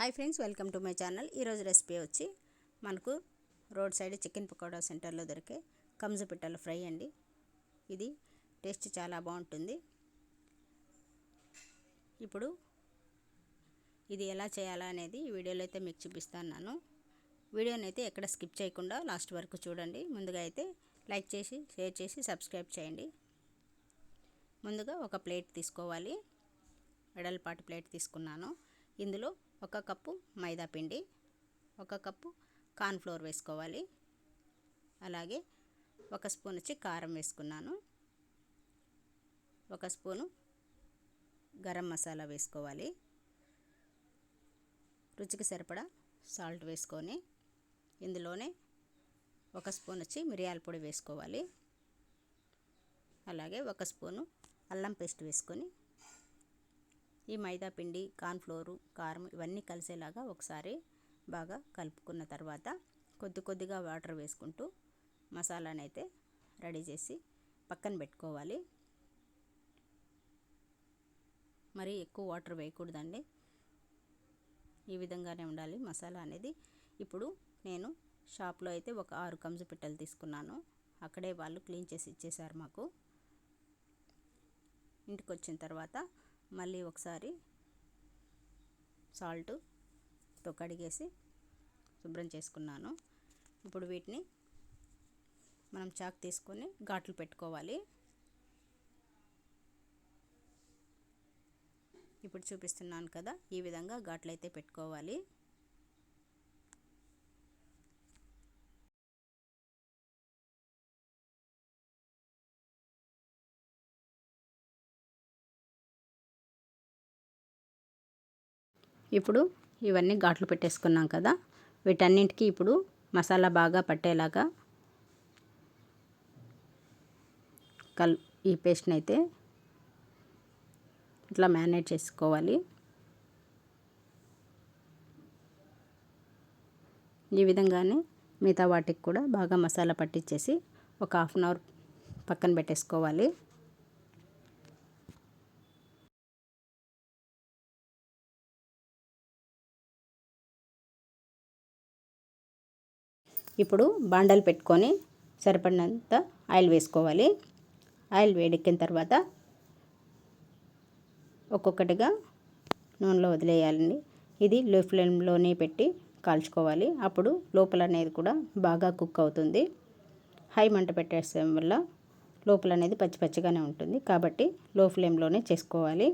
Hi friends welcome to my channel ఈరోజు recipe వచ్చి మనకు రోడ్ సైడ్ చికెన్ పకోడా సెంటర్లో దొరికే కంజు పిట్టల ఫ్రై అండి. ఇది టేస్ట్ చాలా బాగుంటుంది. ఇప్పుడు ఇది ఎలా చేయాలా అనేది ఈ వీడియోలో అయితే మీకు చూపిస్తాను వీడియోని అయితే ఎక్కడ స్కిప్ చేయకుండా లాస్ట్ వరకు చూడండి. ముందుగా అయితే లైక్ చేసి షేర్ చేసి సబ్స్క్రైబ్ చేయండి. ముందుగా ఒక ప్లేట్ తీసుకోవాలి. వెడల్పాటి ప్లేట్ తీసుకున్నాను. ఇందులో ఒక కప్పు మైదా పిండి ఒక కప్పు కార్న్ఫ్లోర్ వేసుకోవాలి. అలాగే ఒక స్పూన్ వచ్చి కారం వేసుకున్నాను. ఒక స్పూను గరం మసాలా వేసుకోవాలి. రుచికి సరిపడా సాల్ట్ వేసుకొని ఇందులోనే ఒక స్పూన్ వచ్చి మిరియాల పొడి వేసుకోవాలి. అలాగే ఒక స్పూను అల్లం పేస్ట్ వేసుకొని ఈ మైదా పిండి కార్న్ఫ్లోరు కారం ఇవన్నీ కలిసేలాగా ఒకసారి బాగా కలుపుకున్న తర్వాత కొద్ది కొద్దిగా వాటర్ వేసుకుంటూ మసాలాని అయితే రెడీ చేసి పక్కన పెట్టుకోవాలి. మరి ఎక్కువ వాటర్ వేయకూడదండి. ఈ విధంగానే ఉండాలి మసాలా అనేది. ఇప్పుడు నేను షాప్లో అయితే ఒక ఆరు కంజు పిట్టలు తీసుకున్నాను. అక్కడే వాళ్ళు క్లీన్ చేసి ఇచ్చేశారు మాకు. ఇంటికి వచ్చిన తర్వాత మళ్ళీ ఒకసారి సాల్ట్తో కడిగేసి శుభ్రం చేసుకున్నాను. ఇప్పుడు వీటిని మనం చాక్ తీసుకొని ఘాట్లు పెట్టుకోవాలి. ఇప్పుడు చూపిస్తున్నాను కదా ఈ విధంగా ఘాట్లు అయితే పెట్టుకోవాలి. ఇప్పుడు ఇవన్నీ ఘాట్లు పెట్టేసుకున్నాం కదా. వీటన్నింటికి ఇప్పుడు మసాలా బాగా పట్టేలాగా కల్ ఈ పేస్ట్ని అయితే ఇట్లా మ్యారినేట్ చేసుకోవాలి. ఈ విధంగానే మిగతా వాటికి కూడా బాగా మసాలా పట్టించేసి ఒక హాఫ్ అన్ అవర్ పక్కన పెట్టేసుకోవాలి. ఇప్పుడు బాండలు పెట్టుకొని సరిపడినంత ఆయిల్ వేసుకోవాలి. ఆయిల్ వేడెక్కిన తర్వాత ఒక్కొక్కటిగా నూనెలో వదిలేయాలండి. ఇది లో ఫ్లేమ్లోనే పెట్టి కాల్చుకోవాలి. అప్పుడు లోపల అనేది కూడా బాగా కుక్ అవుతుంది. హై మంట పెట్టేసడం వల్ల లోపల అనేది పచ్చి పచ్చిగానే ఉంటుంది. కాబట్టి లో ఫ్లేమ్లోనే చేసుకోవాలి.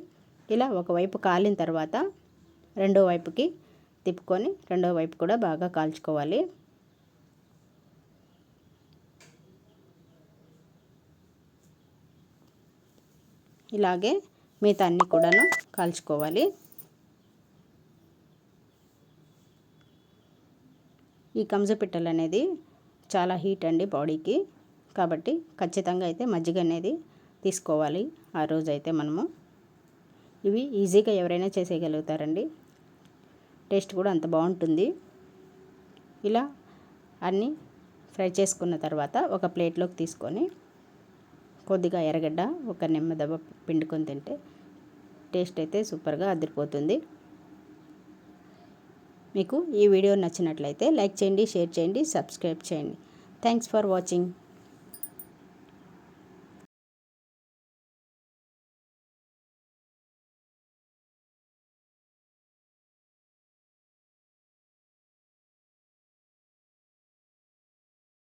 ఇలా ఒకవైపు కాలిన తర్వాత రెండో వైపుకి తిప్పుకొని రెండో వైపు కూడా బాగా కాల్చుకోవాలి. ఇలాగే మిగతా అన్నీ కూడాను కాల్చుకోవాలి. ఈ కంజపిట్టలు అనేది చాలా హీట్ అండి బాడీకి. కాబట్టి ఖచ్చితంగా అయితే మజ్జిగ అనేది తీసుకోవాలి ఆ రోజు అయితే మనము. ఇవి ఈజీగా ఎవరైనా చేసేయగలుగుతారండి. టేస్ట్ కూడా అంత బాగుంటుంది. ఇలా అన్నీ ఫ్రై చేసుకున్న తర్వాత ఒక ప్లేట్లోకి తీసుకొని కొద్దిగా ఎర్రగడ్డ ఒక నిమ్మదవ్వ పిండుకొని తింటే టేస్ట్ అయితే సూపర్గా అదిరిపోతుంది. మీకు ఈ వీడియో నచ్చినట్లయితే లైక్ చేయండి షేర్ చేయండి సబ్స్క్రైబ్ చేయండి. Thanks for watching